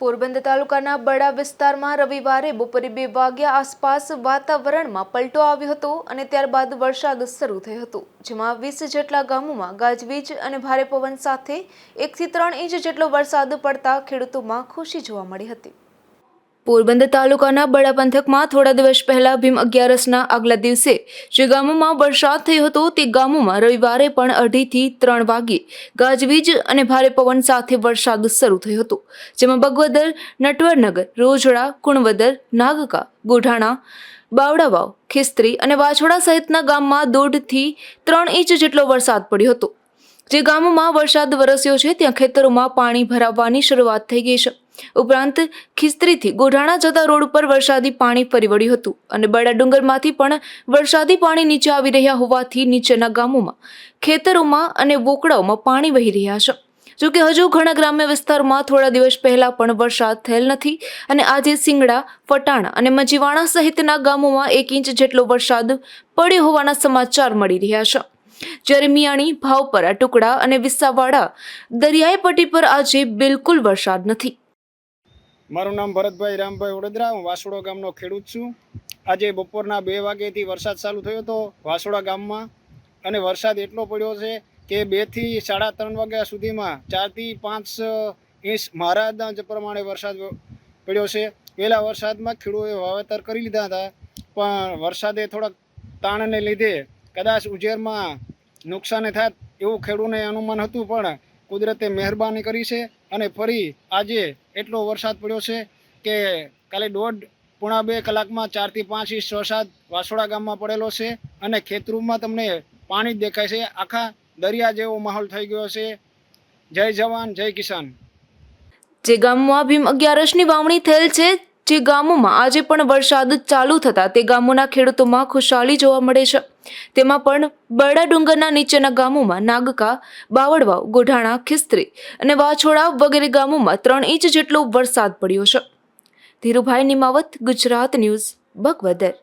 પોરબંદર તાલુકાના બડા વિસ્તારમાં રવિવારે બપોરે બે વાગ્યા આસપાસ વાતાવરણમાં પલટો આવ્યો હતો અને ત્યારબાદ વરસાદ શરૂ થયો હતો, જેમાં વીસ જેટલા ગામોમાં ગાજવીજ અને ભારે પવન સાથે એકથી ત્રણ ઇંચ જેટલો વરસાદ પડતા ખેડૂતોમાં ખુશી જોવા મળી હતી. પોરબંદર તાલુકાના બડા પંથકમાં થોડા દિવસ પહેલા ભીમ અગિયારસના આગલા દિવસે જે ગામોમાં વરસાદ થયો હતો તે ગામોમાં રવિવારે પણ અઢીથી ત્રણ વાગ્યે ગાજવીજ અને ભારે પવન સાથે વરસાદ શરૂ થયો હતો, જેમાં બગવદર, નટવરનગર, રોજડા, કુણવદર, નાગકા, ગોઢાણા, બાવડાવાવ, ખિસ્ત્રી અને વાછોડા સહિતના ગામમાં દોઢથી ત્રણ ઇંચ જેટલો વરસાદ પડ્યો હતો. જે ગામોમાં વરસાદ વરસ્યો છે, ત્યાં ખેતરોમાં પાણી ભરાવવાની શરૂઆત થઈ ગઈ છે. ઉપરાંત ખિસ્ત્રીથી ગોઢાણા જતા રોડ ઉપર વરસાદી પાણી ફરી વળ્યું હતું અને બડા ડુંગરમાંથી પણ વરસાદી પાણી નીચે આવી રહ્યા હોવાથી નીચેના ગામોમાં, ખેતરોમાં અને વોકડાઓમાં પાણી વહી રહ્યા છે. જોકે હજુ ઘણા ગ્રામ્ય વિસ્તારોમાં થોડા દિવસ પહેલા પણ વરસાદ થયેલ નથી અને આજે સિંગડા, ફટાણા અને મજીવાણા સહિતના ગામોમાં એક ઇંચ જેટલો વરસાદ પડ્યો હોવાના સમાચાર મળી રહ્યા છે. જ્યારે મિયાણી ભાવપરા, ટુકડા અને વિસાવાડા દરિયાઈ પટ્ટી પર આજે બિલકુલ વરસાદ નથી. મારું નામ ભરતભાઈ રામભાઈ વડોદરા, હું વાસોડા ગામનો ખેડૂત છું. આજે બપોરના બે વાગ્યાથી વરસાદ ચાલુ થયો હતો વાસોડા ગામમાં અને વરસાદ એટલો પડ્યો છે કે બેથી સાડા ત્રણ વાગ્યા સુધીમાં ચારથી પાંચ ઇંચ મારા અંદાજ પ્રમાણે વરસાદ પડ્યો છે. પહેલાં વરસાદમાં ખેડૂતોએ વાવેતર કરી લીધા હતા, પણ વરસાદે થોડાક તાણને લીધે કદાચ ઉજેરમાં નુકસાન થાત એવું ખેડૂતને અનુમાન હતું, પણ કુદરતે મહેરબાની કરી છે અને ફરી આજે એટલો વરસાદ પડ્યો છે કે કાલે દોઢ, પૂણા બે કલાકમાં ચારથી પાંચ ઇંચ વરસાદ વાસોડા ગામમાં પડેલો છે અને ખેતરૂમાં તમને પાણી જ દેખાય છે. આખા દરિયા જેવો માહોલ થઈ ગયો છે. જય જવાન, જય કિસાન. જે ગામમાં ભીમ અગિયારસની વાવણી થયેલ છે જે ગામોમાં આજે પણ વરસાદ ચાલુ થતા તે ગામોના ખેડૂતોમાં ખુશાલી જોવા મળે છે. તેમાં પણ બરડા ડુંગરના નીચેના ગામોમાં નાગકા બાવળવાવ ગોઢાણા, ખિસ્ત્રી અને વાછોડા વગેરે ગામોમાં ત્રણ ઇંચ જેટલો વરસાદ પડ્યો છે. ધીરુભાઈ નિમાવત, ગુજરાત ન્યૂઝ, બગવદર.